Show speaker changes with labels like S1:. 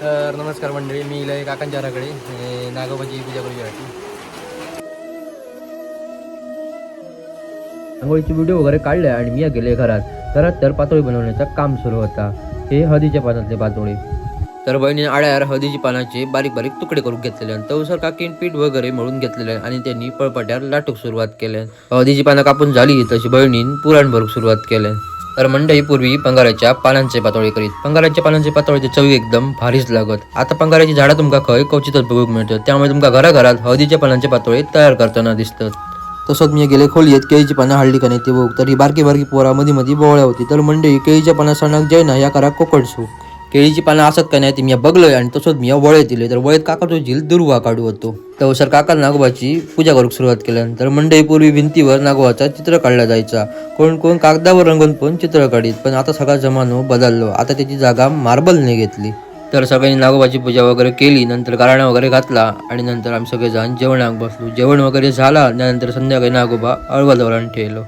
S1: तर नमस्कार मंडळी मी इला काकांच्या घराकडे नागोबाची पूजा करूसाठी
S2: आंघोळीचे व्हिडिओ वगैरे काढले आणि मी गेले घरात. घरात तर पातोळी बनवण्याचं काम सुरू होता. हे हळदीच्या पानातले पातोळी. तर बहिणीने आड्यावर हळदीची पानाचे बारीक बारीक तुकडे करून घेतलेले आणि तवसर काकीन पीठ वगैरे मळून घेतलेले आणि त्यांनी पळपट्यावर लाटूक सुरुवात केल्या हळदीची पानं कापून झाली तशी बहिणीन पुराण भरूक सुरुवात केल्या तर मंडई पूर्वी पंगाराच्या पानांचे पातोळे करीत. पंगाराच्या पानांचे पातोळीची चवी एकदम भारीच लागत. आता पंगाराची झाडं तुमका खंय क्वचितच बघूक मिळतात. त्यामुळे तुमका घराघरात हळदीच्या पानांचे पातोळे तयार करताना दिसतात. तसंच मी गेले खोलीत केळीची पानं हाडली का नाही ते बघ तर ही बारकी बारकी पोरा मधी मधी बोवळ्या होती. तर मंडई केळीच्या पाना सणाक जय ना या करा कोकण सूक केळीची पानं असत का नाही ते मी बघलोय आणि तसंच मी वळेत दिले तर वळेत काकाचो झील दुर्वा काढू होतो. तर काका नागोबाची पूजा करूक सुरुवात केल्यानंतर मंडईपूर्वी भिंतीवर नागोबाचा चित्र काढला जायचा. कोण कोण कागदावर रंगून पण चित्र काढीत पण आता सगळा जमानो बदललो. आता त्याची जागा मार्बलने घेतली. तर सगळ्यांनी नागोबाची पूजा वगैरे केली नंतर गाराणा वगैरे घातला आणि नंतर आम्ही सगळेजण जेवणाक बसलो. जेवण वगैरे झाला त्यानंतर संध्याकाळी नागोबा अळवा ठेवलो.